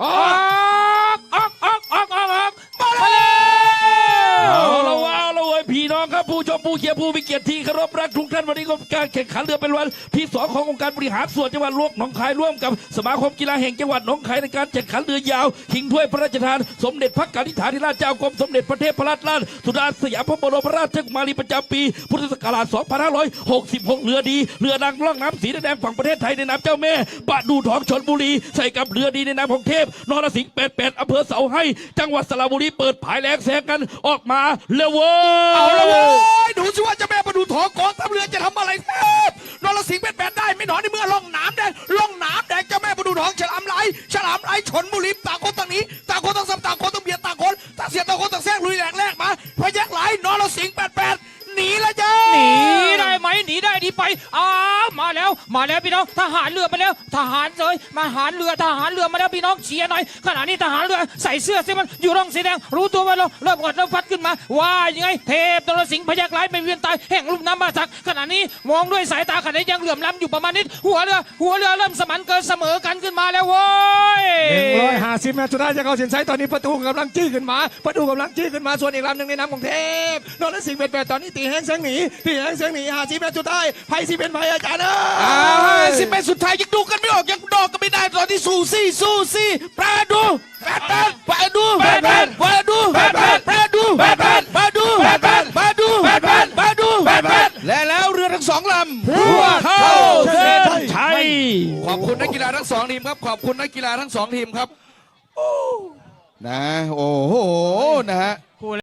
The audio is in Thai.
อ ผู้ชมผู้เขียร์ผู้มีเกียรติที่เคารพรักทุกท่านวันนี้ก็การแข่งขันเรือเป็นวันที่สองขององค์การบริหารส่วนจังหวัดลวกหนองคายร่วมกับสมาคมกีฬาแห่งจังหวัดหนองคายในการแข่งขันเรือยาวชิงถ้วยพระราชทาน สมเด็จพระกนิษฐาธิราชเจ้ากรมสมเด็จพระเทพรัตนราชสุดาสยามพระบรมราชกุมารีประจำปี พุทธศักราช 2566 เรือดี เรือนางล่องน้ำสีแดงฝั่งประเทศไทยในนามเจ้าแม่ปะดูทองชนบุรีใส่กับเรือดีในนามของเทพนรสิงห์88อำเภอเสาให้ จังหวัดสระบุรีเปิดผายแรงแซงกันออกมาเร็วเว้ยเอาลเว้ยดูสิว่าเจะแม่ประดูทองกองทัพเรือจะทำอะไรเทพนรสิงห์เป็นแปดได้ไม่หนอนในเมื่อล่องน้ำแดงล่องน้ำแดงเจ้าแม่ประดูทองฉลามไหลฉลามไหลชนบุรีต่างคนต่างนี้ต่างคนต่างสับต่างคนต่างเบียดต่างคนต่างเสียต่างคนต่างแทรกลุยแหลกแรกมาพยักไหลนรสิงห์แปดแปดหนีแล้วจ้าหนีได้ไหมหนีได้ดีไปอ้ามาแล้ว มาแล้วพี่น้องทหารเรือมาแล้ว ทหารเลยมาหารเรือทหารเรือมาแล้วพี่น้องเชียร์หน่อยขณะนี้ทหารเรือใส่เสื้อสีมันอยู่ร่องสีแดงรู้ตัวไหมเราเริ่มกดเริ่มพัดขึ้นมา ว่ายังไงเทพตรสิงห์พยักร้ายเป็นเวียนตายแห่งลุ่มน้ำมาสักขณะนี้มองด้วยสายตาขณะยังเหลื่อมล้ำอยู่ประมาณนิดหัวเรือหัวเรือเริ่มสมันเกินเสมอกันขึ้นมาแล้วโว้ยหนึ่งร้อยห้าสิบเมตรสุดท้ายจะเข้าเส้นชัยตอนนี้ประตูกำลังจี้ขึ้นมาประตูกำลังจี้ขึ้นมาส่วนอีกลำหนึ่งในน้ำของเทพนรสิงห์เป็นแปดตอนนี้ตีแห้งเสียงหนีตีแห้งเสียงหนีห้าสิบเมตรสุดท้ายไพ่สิเป็นไพ่อาจารย์เอ้ยสิบเป็นสุดท้ายยังดูกันไม่ออกยังดอกกันไม่ได้ตอนที่สู้ซี่สู้ซี่แปรดูแปดแปดแปดดูแปดแปดแปดดูแปดแปดแปดดูแปดแปดแปดดูแปดแปดแปดดูแปดแปดแปดดูแปดแปดและแล้วเรือทั้งสองลำพวกเข้าเส้นชัยขอบคุณนักกีฬาทั้งสองทีมครับขอบคุณนักกีฬาทั้งสองทีมครับนะโอ้โหนะฮะ